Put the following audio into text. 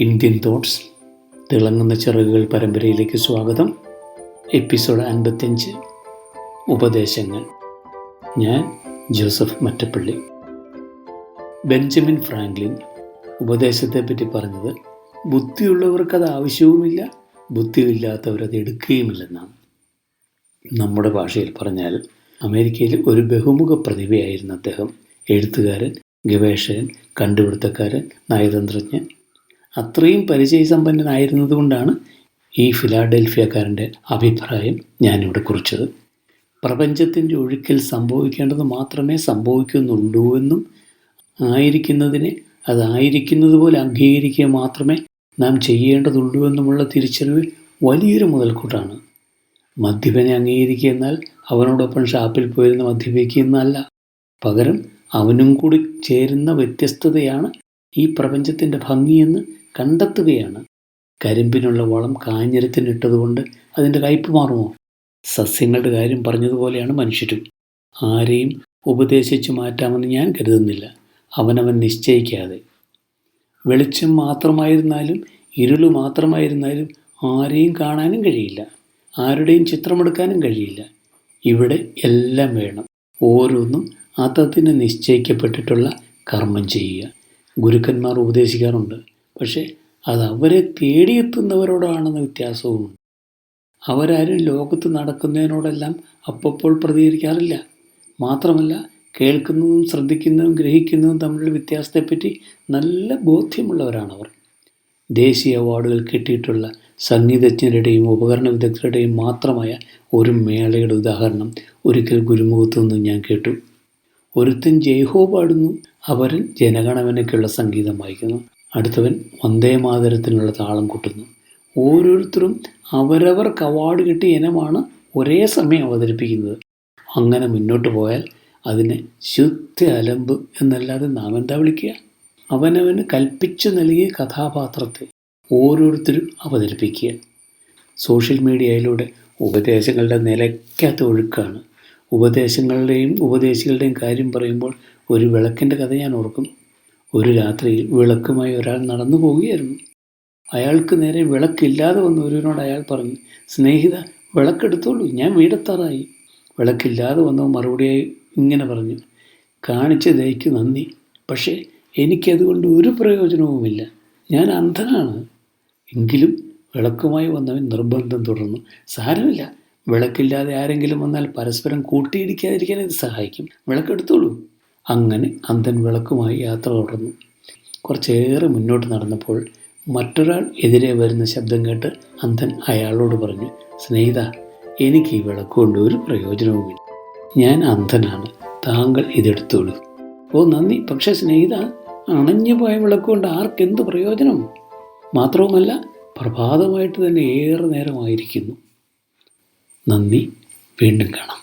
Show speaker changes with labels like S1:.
S1: Indian thoughts തിളങ്ങുന്ന ചിറകുകൾ പരമ്പരയിലേക്ക് സ്വാഗതം. എപ്പിസോഡ് അൻപത്തിയഞ്ച് ഉപദേശങ്ങൾ. ഞാൻ ജോസഫ് മറ്റപ്പള്ളി. ബെഞ്ചമിൻ ഫ്രാങ്ക്ലിൻ ഉപദേശത്തെപ്പറ്റി പറഞ്ഞത് ബുദ്ധിയുള്ളവർക്ക് അത് ആവശ്യവുമില്ല ബുദ്ധിയില്ലാത്തവരത് എടുക്കുകയുമില്ലെന്നാണ്. നമ്മുടെ ഭാഷയിൽ പറഞ്ഞാൽ അമേരിക്കയിൽ ഒരു ബഹുമുഖ പ്രതിഭയായിരുന്നു അദ്ദേഹം. എഴുത്തുകാരൻ ഗവേഷകൻ കണ്ടുപിടുത്തക്കാരൻ നയതന്ത്രജ്ഞൻ അത്രയും പരിചയസമ്പന്നനായിരുന്നതുകൊണ്ടാണ് ഈ ഫിലാഡൽഫിയക്കാരന്റെ അഭിപ്രായം ഞാനിവിടെ കുറിച്ചത്. പ്രപഞ്ചത്തിന്റെ ഒഴുക്കിൽ സംഭവിക്കേണ്ടത് മാത്രമേ സംഭവിക്കുന്നുള്ളൂ എന്നും ആയിരിക്കുന്നതിനെ അതായിരിക്കുന്നത് പോലെ അംഗീകരിക്കുക മാത്രമേ നാം ചെയ്യേണ്ടതുള്ളൂ എന്നുമുള്ള തിരിച്ചറിവ് വലിയൊരു മുതൽക്കൂട്ടാണ്. മദ്യപനെ അംഗീകരിക്കുക എന്നാൽ അവനോടൊപ്പം ഷാപ്പിൽ പോയിരുന്ന മദ്യപിക്കുക എന്നല്ല. പകരം അവനും കൂടി ചേരുന്ന വ്യത്യസ്തതയാണ് ഈ പ്രപഞ്ചത്തിന്റെ ഭംഗിയെന്ന് കണ്ടെത്തുകയാണ്. കരിമ്പിനുള്ള വളം കാഞ്ഞിരത്തിനിട്ടതുകൊണ്ട് അതിന്റെ കയ്പ് മാറുമോ? സസ്യങ്ങളുടെ കാര്യം പറഞ്ഞതുപോലെയാണ് മനുഷ്യരും. ആരെയും ഉപദേശിച്ചു മാറ്റാമെന്ന് ഞാൻ കരുതുന്നില്ല. അവനവൻ നിശ്ചയിക്കാതെ. വെളിച്ചം മാത്രമായിരുന്നാലും ഇരുൾ മാത്രമായിരുന്നാലും ആരെയും കാണാനും കഴിയില്ല. ആരുടെയും ചിത്രമെടുക്കാനും കഴിയില്ല. ഇവിടെ എല്ലാം വേണം. ഓരോന്നും അതതിന് നിശ്ചയിക്കപ്പെട്ടിട്ടുള്ള കർമ്മം ചെയ്യുക. ഗുരുക്കന്മാർ ഉപദേശിക്കാറുണ്ട്. പക്ഷേ അത് അവരെ തേടിയെത്തുന്നവരോടാണെന്ന വ്യത്യാസവും അവരാരും ലോകത്ത് നടക്കുന്നതിനോടെല്ലാം അപ്പപ്പോൾ പ്രതികരിക്കാറില്ല. മാത്രമല്ല കേൾക്കുന്നതും ശ്രദ്ധിക്കുന്നതും ഗ്രഹിക്കുന്നതും തമ്മിലുള്ള വ്യത്യാസത്തെപ്പറ്റി നല്ല ബോധ്യമുള്ളവരാണവർ. ദേശീയ അവാർഡുകൾ കിട്ടിയിട്ടുള്ള സംഗീതജ്ഞരുടെയും ഉപകരണ വിദഗ്ധരുടെയും മാത്രമായ ഒരു മേളയുടെ ഉദാഹരണം ഒരിക്കൽ ഗുരുമുഖത്തു നിന്ന് ഞാൻ കേട്ടു. ഒരുത്തൻ ജയ്ഹോ പാടുന്നു അവരൻ ജനഗണമനയ്ക്കുള്ള സംഗീതം വായിക്കുന്നു. അടുത്തവൻ വന്ദേമാതരത്തിനുള്ള താളം കൂട്ടുന്നു. ഓരോരുത്തരും അവരവർക്ക് കവാട് കിട്ടിയ ഇനമാണ് ഒരേ സമയം അവതരിപ്പിക്കുന്നത്. അങ്ങനെ മുന്നോട്ട് പോയാൽ അതിനെ ശുദ്ധ അലമ്പ് എന്നല്ലാതെ നാം എന്താ വിളിക്കുക? അവനവന് കൽപ്പിച്ചു നൽകിയ കഥാപാത്രത്തെ ഓരോരുത്തരും അവതരിപ്പിക്കുക. സോഷ്യൽ മീഡിയയിലൂടെ ഉപദേശങ്ങളുടെ നിലയ്ക്കാത്ത ഒഴുക്കാണ് ഉപദേശങ്ങളുടെയും ഉപദേശികളുടെയും കാര്യം പറയുമ്പോൾ ഒരു വിളക്കിന്റെ കഥ ഞാൻ ഓർക്കും. ഒരു രാത്രിയിൽ വിളക്കുമായി ഒരാൾ നടന്നു പോവുകയായിരുന്നു. അയാൾക്ക് നേരെ വിളക്കില്ലാതെ വന്ന. ഒരുവനോട് അയാൾ പറഞ്ഞു സ്നേഹിത വിളക്കെടുത്തോളൂ. ഞാൻ വീടെത്താറായി. വിളക്കില്ലാതെ വന്നവ മറുപടിയായി ഇങ്ങനെ പറഞ്ഞു കാണിച്ച ദയക്ക് നന്ദി. പക്ഷേ എനിക്കതുകൊണ്ട് ഒരു പ്രയോജനവുമില്ല. ഞാൻ അന്ധനാണ്. എങ്കിലും വിളക്കുമായി വന്നവൻ നിർബന്ധം തുടർന്നു സാരമില്ല. വിളക്കില്ലാതെ ആരെങ്കിലും വന്നാൽ പരസ്പരം കൂട്ടിയിടിക്കാതിരിക്കാൻ ഇത് സഹായിക്കും. വിളക്കെടുത്തോളൂ. അങ്ങനെ അന്ധൻ വിളക്കുമായി യാത്ര തുടർന്നു. കുറച്ചേറെ മുന്നോട്ട് നടന്നപ്പോൾ മറ്റൊരാൾ എതിരെ വരുന്ന ശബ്ദം കേട്ട് അന്ധൻ അയാളോട് പറഞ്ഞു സ്നേഹിത എനിക്ക് ഈ വിളക്കുകൊണ്ട് ഒരു പ്രയോജനവുമില്ല. ഞാൻ അന്ധനാണ്. താങ്കൾ ഇതെടുത്തോളൂ. ഓ നന്ദി. പക്ഷേ സ്നേഹിത അണഞ്ഞു പോയ വിളക്കുകൊണ്ട് ആർക്കെന്ത് പ്രയോജനം? മാത്രവുമല്ല പ്രഭാതമായിട്ട് തന്നെ ഏറെ നേരമായിരിക്കുന്നു. നന്ദി. വീണ്ടും കാണാം.